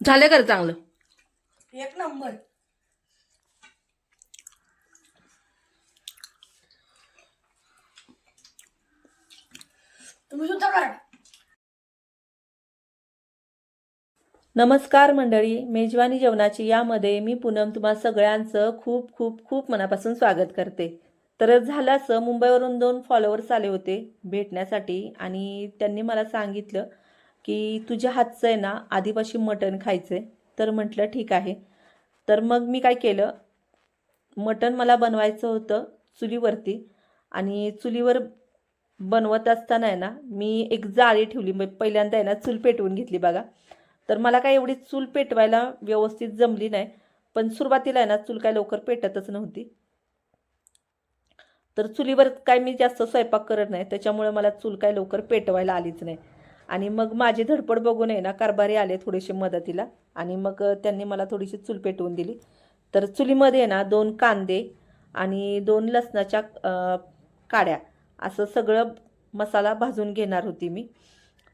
झालं का रे चांगलं? एक नंबर. तुम्ही सुद्धा करा नमस्कार मंडळी मेजवानी जेवणाची यामध्ये मी पूनम तुम्हा सगळ्यांचं खूप खूप खूप मनापासून स्वागत करते. तर झालं असं मुंबईवरून दोन फॉलोअर्स आले होते भेटण्यासाठी आणि त्यांनी मला सांगितलं की तुझ्या हातचं आहे ना आदिवासी मटण खायचं आहे तर म्हटलं ठीक आहे. तर मग मी काय केलं मटण मला बनवायचं होतं चुलीवरती. आणि चुलीवर बनवत असताना आहे ना मी एक जाळी ठेवली. मग पहिल्यांदा आहे ना चूल पेटवून घेतली बघा. तर मला काय एवढी चूल पेटवायला व्यवस्थित जमली नाही. पण सुरुवातीला आहे ना चूल काय लवकर पेटतच नव्हती. तर चुलीवर काय मी जास्त स्वयंपाक करत नाही. त्याच्यामुळे मला चूल काय लवकर पेटवायला आलीच नाही. आणि मग माझी धडपड बघून आहे ना कारभारी आले थोडेसे मदतीला. आणि मग त्यांनी मला थोडीशी चूल पेटवून दिली. तर चुलीमध्ये आहे ना दोन कांदे आणि दोन लसणाच्या काड्या असं सगळं मसाला भाजून घेणार होती मी.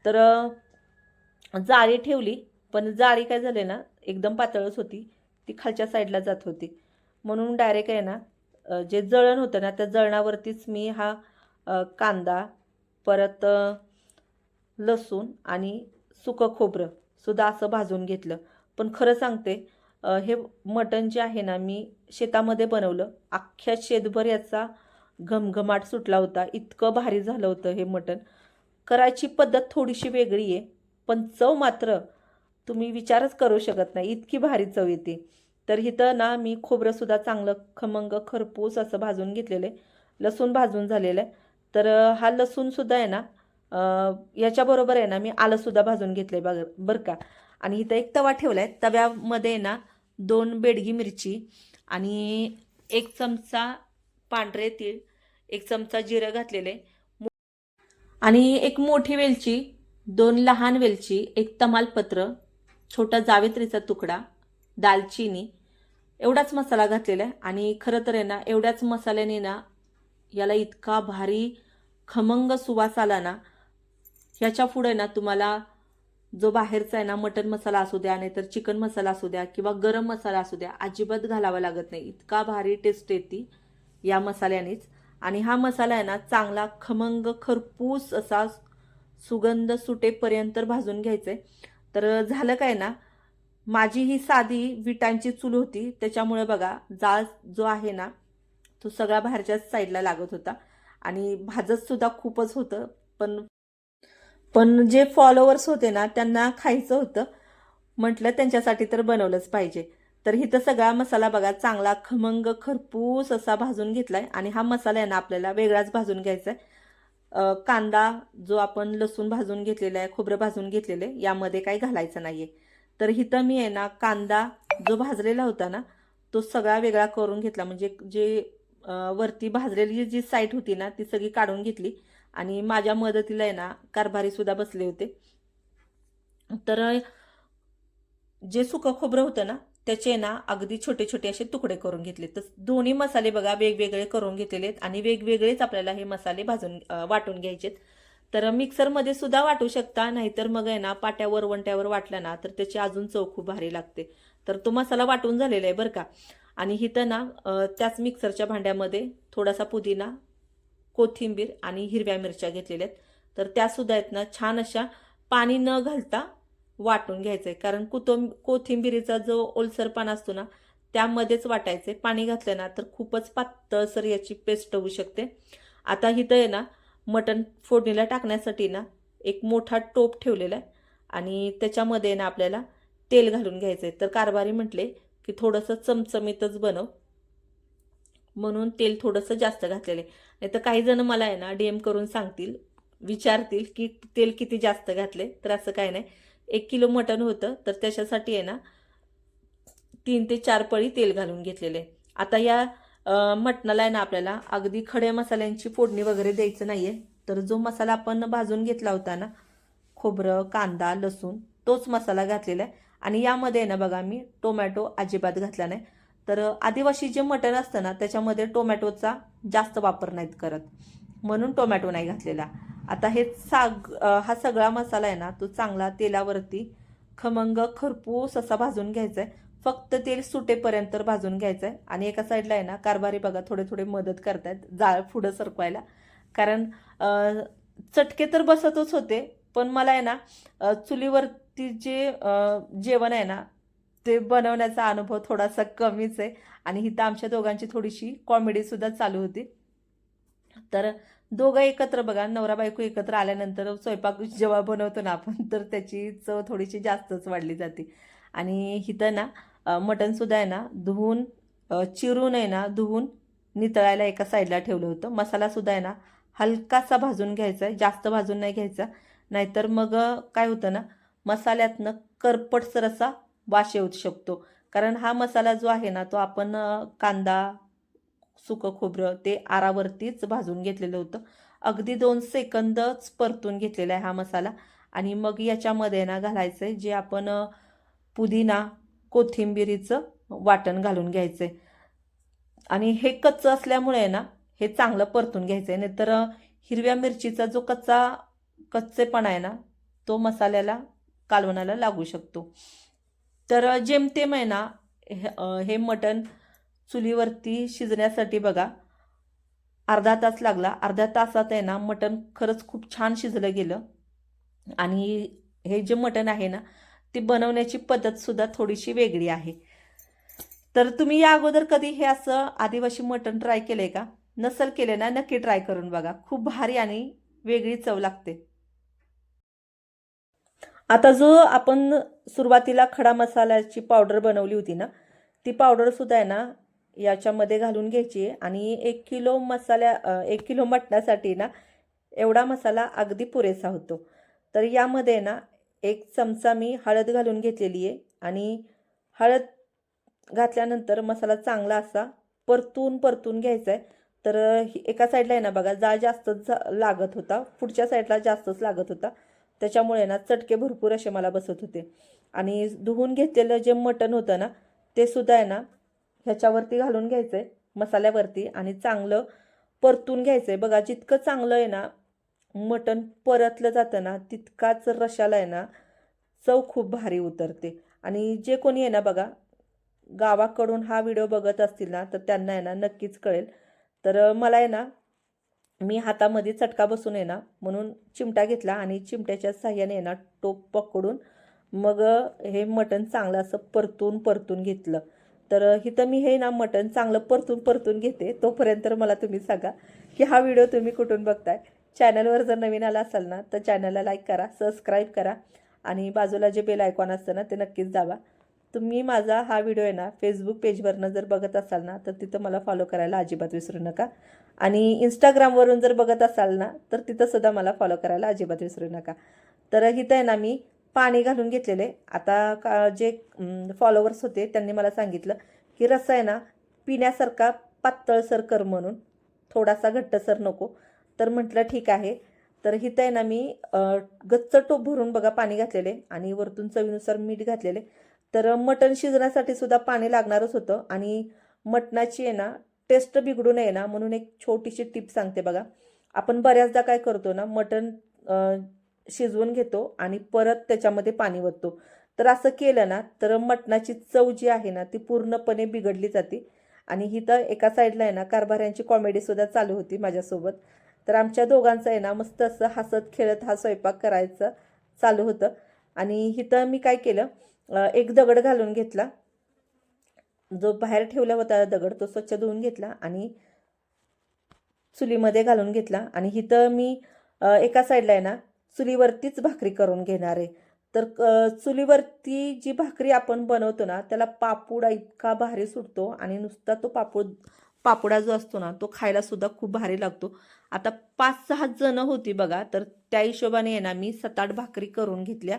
तर जाळी ठेवली पण जाळी काय झाले ना एकदम पातळच होती. ती खालच्या साईडला जात होती. म्हणून डायरेक्ट आहे ना जे जळण होतं ना त्या जळणावरतीच मी हा कांदा परत लसूण आणि सुकं खोबरं सुद्धा असं भाजून घेतलं. पण खरं सांगते हे मटण जे आहे ना मी शेतामध्ये बनवलं. अख्ख्या शेतभर याचा घमघमाट सुटला होता. इतकं भारी झालं होतं हे मटण. करायची पद्धत थोडीशी वेगळी आहे पण चव मात्र तुम्ही विचारच करू शकत नाही. इतकी भारी चव येते. तर इथं ना मी खोबरंसुद्धा चांगलं खमंग खरपूस असं भाजून घेतलेलं आहे. लसूण भाजून झालेलं आहे. तर हा लसूणसुद्धा आहे ना याच्याबरोबर आहे ना मी आलंसुद्धा भाजून घेतलं आहे बघ बरं का. आणि इथं एक तवा ठेवला आहे तव्यामध्ये आहे ना दोन बेडगी मिरची आणि एक चमचा पांढरे तीळ एक चमचा जिरं घातलेले. आणि एक मोठी वेलची दोन लहान वेलची एक तमालपत्र छोटा जावेत्रीचा तुकडा दालचिनी एवढाच मसाला घातलेला आहे. आणि खरं तर आहे ना एवढ्याच मसाल्याने ना याला इतका भारी खमंग सुवास आला ना ह्याच्या पुढे ना तुम्हाला जो बाहेरचा आहे ना मटन मसाला असू द्या नाहीतर चिकन मसाला असू द्या किंवा गरम मसाला असू द्या अजिबात घालावा लागत नाही. इतका भारी टेस्ट येते या मसाल्यानेच. आणि हा मसाला आहे ना चांगला खमंग खरपूस असा सुगंध सुटेपर्यंत भाजून घ्यायचं. आहे तर झालं काय ना माझी ही साधी विटांची चूल होती त्याच्यामुळे बघा जाळ जो आहे ना तो सगळा बाहेरच्याच साईडला लागत होता. आणि भाजतसुद्धा खूपच होतं पण पण जे फॉलोअर्स होते ना त्यांना खायचं होतं. म्हटलं त्यांच्यासाठी तर बनवलंच पाहिजे. तर इथं सगळा मसाला बघा चांगला खमंग खरपूस असा भाजून घेतला आहे आणि हा मसाला आहे ना आपल्याला वेगळाच भाजून घ्यायचा आहे. कांदा जो आपण लसूण भाजून घेतलेला आहे खोबरं भाजून घेतलेलं आहे यामध्ये काही घालायचं नाही आहे तर इथं मी आहे ना कांदा जो भाजलेला होता ना तो सगळा वेगळा करून घेतला. म्हणजे जे वरती भाजलेली जी साईट होती ना ती सगळी काढून घेतली. आणि माझ्या मदतीला आहे ना कारभारी सुद्धा बसले होते. तर जे सुकं खोबरं होतं ना त्याचे ना अगदी छोटे छोटे असे तुकडे करून घेतले. तर दोन्ही मसाले बघा वेगवेगळे करून घेतलेले आहेत आणि वेगवेगळेच आपल्याला हे मसाले भाजून वाटून घ्यायचेत तर मिक्सरमध्ये सुद्धा वाटू शकता नाहीतर मग आहे ना पाट्यावर वंट्यावर वाटलं ना तर त्याची अजून चव खूप भारी लागते. तर तो मसाला वाटून झालेला आहे बरं का. आणि इथं ना त्याच मिक्सरच्या भांड्यामध्ये थोडासा पुदिना कोथिंबीर आणि हिरव्या मिरच्या घेतलेल्या आहेत. तर त्यासुद्धा आहेत ना छान अशा पाणी न घालता वाटून घ्यायचं आहे कारण कुतुंब कोथिंबिरीचा जो ओलसरपणा असतो ना त्यामध्येच वाटायचं आहे पाणी घातलं ना तर खूपच पातळसर याची पेस्ट होऊ शकते. आता इथं आहे ना मटण फोडणीला टाकण्यासाठी ना एक मोठा टोप ठेवलेला आहे. आणि त्याच्यामध्ये ना आपल्याला तेल घालून घ्यायचं आहे तर कारभारी म्हटले की थोडंसं चमचमीतच बनव. म्हणून तेल थोडंसं जास्त घातलेलं आहे. नाही तर काही जण मला आहे ना डी एम करून सांगतील विचारतील की तेल किती जास्त घातले तर असं काय नाही. एक किलो मटण होतं तर त्याच्यासाठी आहे ना तीन ते चार पळी तेल घालून घेतलेले आहे. आता या मटणाला आहे ना आपल्याला अगदी खड्या मसाल्यांची फोडणी वगैरे द्यायचं नाही आहे तर जो मसाला आपण भाजून घेतला होता ना खोबरं कांदा लसूण तोच मसाला घातलेला आहे. आणि यामध्ये आहे ना बघा मी टोमॅटो अजिबात घातला नाही. तर आदिवासी जे मटण असतं ना त्याच्यामध्ये टोमॅटोचा जास्त वापर नाहीत करत. म्हणून टोमॅटो नाही घातलेला. आता हे साग हा सगळा मसाला आहे ना तो चांगला तेलावरती खमंग खरपूस असा भाजून घ्यायचा आहे फक्त तेल सुटेपर्यंत भाजून घ्यायचं आहे आणि एका साईडला आहे ना कारभारी बघा थोडे थोडे मदत करतायत जाळ पुढं सरकवायला. कारण चटके तर बसतच होते पण मला आहे ना चुलीवरती जे जेवण आहे ना ते बनवण्याचा अनुभव थोडासा कमीच आहे. आणि इथं आमच्या दोघांची थोडीशी कॉमेडीसुद्धा चालू होती. तर दोघं एकत्र बघा नवरा बायको एकत्र आल्यानंतर स्वयंपाक जेव्हा बनवतो ना आपण तर त्याची चव थोडीशी जास्तच वाढली जाते. आणि इथं ना मटणसुद्धा आहे ना धुवून चिरून आहे ना धुवून नितळायला एका साईडला ठेवलं होतं. मसालासुद्धा आहे ना हलकासा भाजून घ्यायचा आहे जास्त भाजून नाही घ्यायचा. नाहीतर मग काय होतं ना मसाल्यातनं करपटसर असा वास येऊ शकतो. कारण हा मसाला जो आहे ना तो आपण कांदा सुकं खोबरं ते आरावरतीच भाजून घेतलेलं होतं. अगदी दोन सेकंदच परतून घेतलेला आहे हा मसाला. आणि मग याच्यामध्ये ना घालायचं आहे जे आपण पुदिना कोथिंबिरीचं वाटण घालून घ्यायचं आहे आणि हे कच्चं असल्यामुळे ना हे चांगलं परतून घ्यायचं आहे नाहीतर हिरव्या मिरचीचा जो कच्चा कच्चेपणा आहे ना तो मसाल्याला कालवणाला लागू शकतो. तर जेमतेम आहे ना हे हे मटण चुलीवरती शिजण्यासाठी बघा अर्धा तास लागला. अर्ध्या तासात आहे ना मटण खरंच खूप छान शिजलं गेलं. आणि हे जे मटण आहे ना ते बनवण्याची पद्धतसुद्धा थोडीशी वेगळी आहे. तर तुम्ही या अगोदर कधी हे असं आदिवासी मटण ट्राय केलं आहे का? नसल केले ना नक्की ट्राय करून बघा. खूप भारी आणि वेगळी चव लागते. आता जो आपण सुरुवातीला खडा मसाल्याची पावडर बनवली होती ना ती पावडरसुद्धा आहे ना याच्यामध्ये घालून घ्यायची आहे. आणि एक किलो मसाल्या एक किलो मटणासाठी ना एवढा मसाला अगदी पुरेसा होतो. तर यामध्ये ना एक चमचा मी हळद घालून घेतलेली आहे. आणि हळद घातल्यानंतर मसाला चांगला असा परतून परतून घ्यायचा आहे. तर एका साईडला आहे ना बघा जाळ जास्तच लागत होता. पुढच्या साईडला जास्तच लागत होता. त्याच्यामुळे ना चटके भरपूर असे मला बसत होते. आणि धुवून घेतलेलं जे मटण होतं ना ते सुद्धा आहे ना ह्याच्यावरती घालून घ्यायचं आहे मसाल्यावरती. आणि चांगलं परतून घ्यायचं आहे बघा जितकं चांगलं आहे ना मटण परतलं जातं ना तितकाच रशाला आहे ना चव खूप भारी उतरते. आणि जे कोणी आहे ना बघा गावाकडून हा व्हिडिओ बघत असतील ना तर त्यांना आहे ना नक्कीच कळेल. तर मला आहे ना मी हातामध्ये चटका बसून येणार ना म्हणून चिमटा घेतला आणि चिमट्याच्या साह्याने ना टोप पकडून मग हे मटण चांगलं असं परतून परतून घेतलं. तर इथं मी हे ना मटण चांगलं परतून परतून घेते. तोपर्यंत तर मला तुम्ही सांगा की हा व्हिडिओ तुम्ही कुठून बघताय? चॅनलवर जर नवीन आला असाल ना तर चॅनलला लाईक करा सबस्क्राईब करा आणि बाजूला जे बेल आयकॉन असतं ना ते नक्कीच दाबा. तुम्ही माझा हा व्हिडिओ आहे ना फेसबुक पेजवरनं जर बघत असाल ना तर तिथं मला फॉलो करायला अजिबात विसरू नका. आणि इंस्टाग्रामवरून जर बघत असाल ना तर तिथं सुद्धा मला फॉलो करायला अजिबात विसरू नका. तर इथं आहे ना मी पाणी घालून घेतलेले. आता का जे फॉलोवर्स होते त्यांनी मला सांगितलं की रस्सा आहे ना पिण्यासारखा पातळसर कर म्हणून. थोडासा घट्टसर नको. तर म्हटलं ठीक आहे. तर हिथं आहे ना मी गच्च टोप भरून बघा पाणी घातलेले आणि वरतून चवीनुसार मीठ घातलेले. तर मटण शिजण्यासाठी सुद्धा पाणी लागणारच होतं आणि मटणाची आहे ना टेस्ट बिघडू नये ना म्हणून एक छोटीशी टिप सांगते बघा. आपण बऱ्याचदा काय करतो ना मटण शिजवून घेतो आणि परत त्याच्यामध्ये पाणी ओततो. तर असं केलं ना तर मटणाची चव जी आहे ना ती पूर्णपणे बिघडली जाते. आणि ही तर एका साईडला आहे ना कारभाऱ्यांची कॉमेडीसुद्धा चालू होती माझ्यासोबत. तर आमच्या दोघांचं आहे ना मस्त असं हसत खेळत हा स्वयंपाक करायचा चालू होतं. आणि इथं मी काय केलं एक दगड घालून घेतला. जो बाहेर ठेवला होता दगड तो स्वच्छ धुवून घेतला आणि चुलीमध्ये घालून घेतला. आणि इथं मी एका साईडला आहे ना चुलीवरतीच भाकरी करून घेणार आहे. तर चुलीवरती जी भाकरी आपण बनवतो ना त्याला पापुडा इतका भारी सुटतो आणि नुसता तो पापूड पापुडा जो असतो ना तो खायला सुद्धा खूप भारी लागतो. आता पाच सहा जणं होती बघा तर त्या हिशोबाने आहे ना मी सात आठ भाकरी करून घेतल्या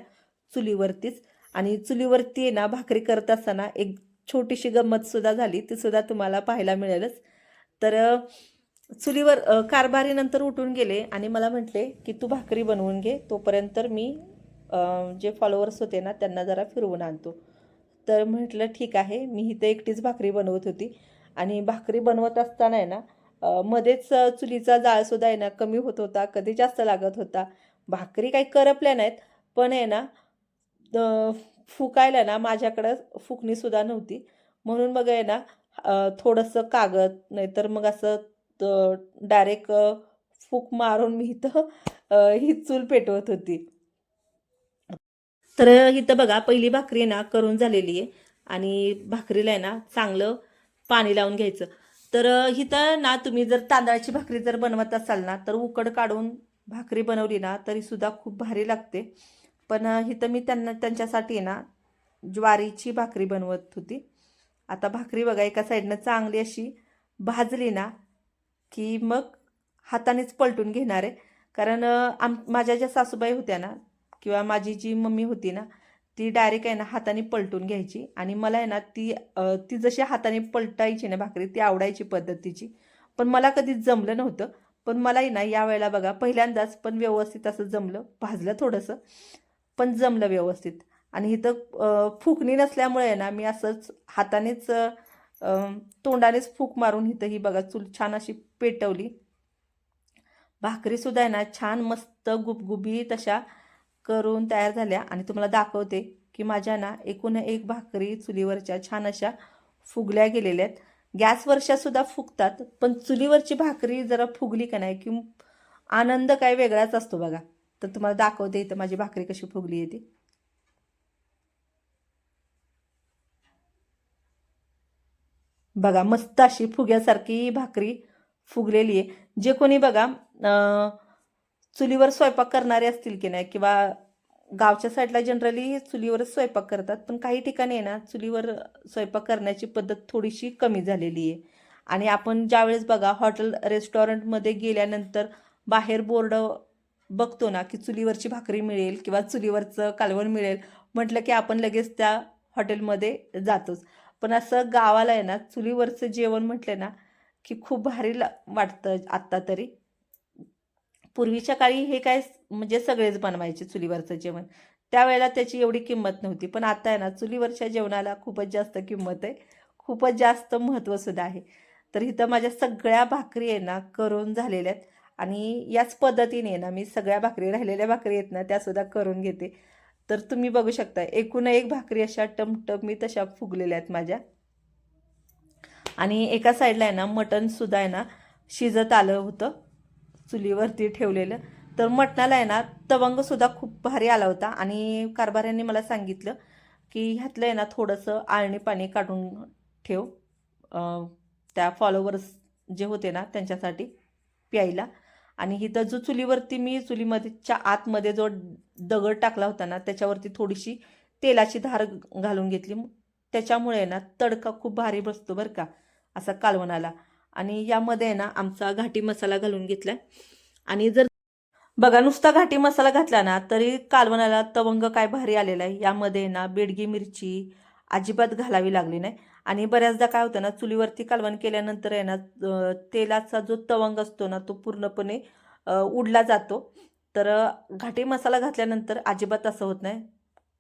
चुलीवरतीच. आणि चुलीवरती आहे ना भाकरी करत असताना एक छोटीशी गंमतसुद्धा झाली. ती सुद्धा तुम्हाला पाहायला मिळेलच. तर चुलीवर कारभारीनंतर उठून गेले आणि मला म्हटले की तू भाकरी बनवून घे. तोपर्यंत मी जे फॉलोअर्स होते ना त्यांना जरा फिरवून आणतो. तर म्हटलं ठीक आहे. मी इथं एकटीच भाकरी बनवत होती. आणि भाकरी बनवत असताना आहे ना मध्येच चुलीचा जाळसुद्धा आहे ना कमी होत होता कधी जास्त लागत होता. भाकरी काही करपल्या नाहीत. पण आहे ना फुकायला ना माझ्याकडं फुकणीसुद्धा नव्हती. म्हणून मग आहे ना थोडंसं कागद नाहीतर मग असं डायरेक्ट फूक मारून मी इथं ही चूल पेटवत होती. तर इथं बघा पहिली भाकरी ना करून झालेली आहे. आणि भाकरीला आहे ना चांगलं पाणी लावून घ्यायचं. तर इथं ना तुम्ही जर तांदळाची भाकरी जर बनवत असाल ना तर उकड काढून भाकरी बनवली ना तरी सुद्धा खूप भारी लागते. पण इथं मी त्यांना त्यांच्यासाठी ना ज्वारीची भाकरी बनवत होती. आता भाकरी बघा एका साईडनं चांगली अशी भाजली ना की मग हातानेच पलटून घेणार आहे. कारण आम माझ्या ज्या सासूबाई होत्या ना किंवा माझी जी मम्मी होती ना ती डायरेक्ट आहे ना हाताने पलटून घ्यायची. आणि मला आहे ना ती ती जशी हाताने पलटायची ना भाकरी ती आवडायची पद्धतीची. पण मला कधीच जमलं नव्हतं. पण मलाही ना यावेळेला बघा पहिल्यांदाच पण व्यवस्थित असं जमलं भाजलं थोडंसं. पण जमलं व्यवस्थित. आणि इथं फुकणी नसल्यामुळे ना मी असंच हातानेच तोंडानेच फूक मारून इथं ही बघा चूल छान अशी पेटवली. भाकरीसुद्धा आहे ना छान मस्त गुबगुबी तशा करून तयार झाल्या. आणि तुम्हाला दाखवते की माझ्या ना एकूण एक भाकरी चुलीवरच्या छान अशा फुगल्या गेलेल्या आहेत. गॅसवरच्या सुद्धा फुगतात पण चुलीवरची भाकरी जरा फुगली का नाही की आनंद काय वेगळाच असतो बघा. तर तुम्हाला दाखवते इथं माझी भाकरी कशी फुगली आहे ती. बघा मस्त अशी फुग्यासारखी भाकरी फुगलेली आहे. जे कोणी बघा चुलीवर स्वयंपाक करणारे असतील की नाही किंवा गावच्या साईडला जनरली चुलीवरच स्वयंपाक करतात पण काही ठिकाणी आहे ना चुलीवर स्वयंपाक करण्याची पद्धत थोडीशी कमी झालेली आहे. आणि आपण ज्यावेळेस बघा हॉटेल रेस्टॉरंटमध्ये गेल्यानंतर बाहेर बोर्ड बघतो ना की चुलीवरची भाकरी मिळेल किंवा चुलीवरचं कालवण मिळेल. म्हटलं की आपण लगेच त्या हॉटेलमध्ये जातोच. पण असं गावाला आहे ना चुलीवरचं जेवण म्हटलं ना की खूप भारी ला वाटतं आत्ता तरी. पूर्वीच्या काळी हे काय म्हणजे सगळेच बनवायचे चुलीवरचं जेवण. त्यावेळेला त्याची एवढी किंमत नव्हती. पण आता आहे ना चुलीवरच्या जेवणाला खूपच जास्त किंमत आहे. खूपच जास्त महत्त्वसुद्धा आहे. तर इथं माझ्या सगळ्या भाकरी आहे ना करून झालेल्या आहेत. आणि याच पद्धतीने आहे ना मी सगळ्या भाकरी राहिलेल्या भाकरी आहेत ना त्यासुद्धा करून घेते. तर तुम्ही बघू शकता एकूण एक भाकरी अशा टमटम मी तशा फुगलेल्या आहेत माझ्या. आणि एका साईडला आहे ना मटणसुद्धा आहे ना शिजत आलं होतं चुलीवरती ठेवलेलं. तर मटणाला आहे ना तवंगसुद्धा खूप भारी आला होता आणि कारभाऱ्यांनी मला सांगितलं की ह्यातलं आहे ना थोडंसं आळणी पाणी काढून ठेव. त्या फॉलोवर्स जे होते ना त्यांच्यासाठी प्यायला. आणि इथं जो चुलीवरती मी चुलीमध्येच्या आतमध्ये जो दगड टाकला होता ना त्याच्यावरती थोडीशी तेलाची धार घालून घेतली. त्याच्यामुळे ना तडका खूप भारी बसतो बरं का असा कालवणाला. आणि यामध्ये आहे ना आमचा घाटी मसाला घालून घेतला आणि जर बघा नुसता घाटी मसाला घातला ना तरी कालवणाला तवंग काय भारी आलेला आहे. यामध्ये ना बेडगी मिरची अजिबात घालावी लागली नाही. आणि बऱ्याचदा काय होतं ना चुलीवरती कालवण केल्यानंतर आहे ना तेलाचा जो तवंग असतो ना तो पूर्णपणे उडला जातो. तर घाटे घाटी मसाला घातल्यानंतर अजिबात असं होत नाही.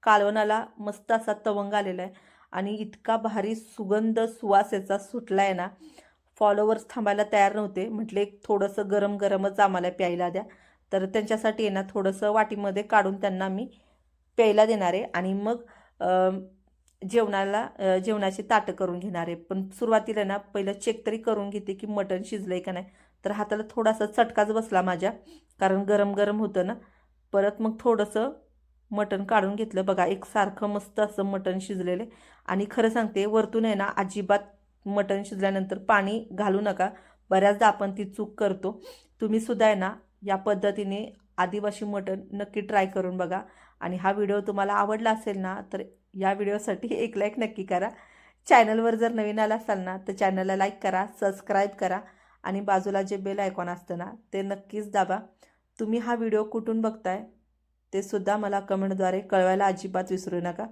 कालवणाला मस्त असा तवंग आलेला आहे. आणि इतका भारी सुगंध सुवास याचा सुटला आहे ना फॉलोवर्स थांबायला तयार नव्हते. म्हटले एक थोडंसं गरम गरमच आम्हाला प्यायला द्या. तर त्यांच्यासाठी आहे ना थोडंसं वाटीमध्ये काढून त्यांना मी प्यायला देणार आहे. आणि मग जेवणाला जेवणाची ताटं करून घेणार. आहे पण सुरुवातीला ना पहिलं चेक तरी करून घेते की मटण शिजलं आहे का नाही. तर हाताला थोडासा चटकाच बसला माझ्या. कारण गरम गरम होतं ना. परत मग थोडंसं मटण काढून घेतलं. बघा एक सारखं मस्त असं मटण शिजलेलं आहे. आणि खरं सांगते वरतून आहे ना अजिबात मटण शिजल्यानंतर पाणी घालू नका. बऱ्याचदा आपण ती चूक करतो. तुम्ही सुद्धा आहे ना या पद्धतीने आदिवासी मटण नक्की ट्राय करून बघा. आणि हा व्हिडिओ तुम्हाला आवडला असेल ना तर या व्हिडिओसाठी एक लाईक नक्की करा. चॅनलवर जर नवीन आला असाल ना तर चॅनलला लाईक करा सबस्क्राईब करा आणि बाजूला जे बेल आयकॉन असतं ना ते नक्कीच दाबा. तुम्ही हा व्हिडिओ कुठून बघताय ते सुद्धा मला कमेंटद्वारे कळवायला अजिबात विसरू नका.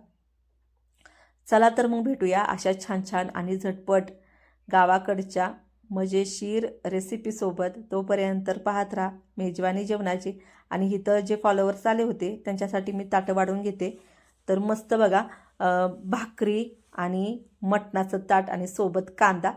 चला तर मग भेटूया अशा छान छान आणि झटपट गावाकडच्या मजेशीर रेसिपीसोबत तोपर्यंत पाहत राहा मेजवानी जेवणाची. आणि इथं जे फॉलोवर्स आले होते त्यांच्यासाठी मी ताटं वाढवून घेते. तर मस्त बघा भाकरी आणि मटणाचं ताट आणि सोबत कांदा.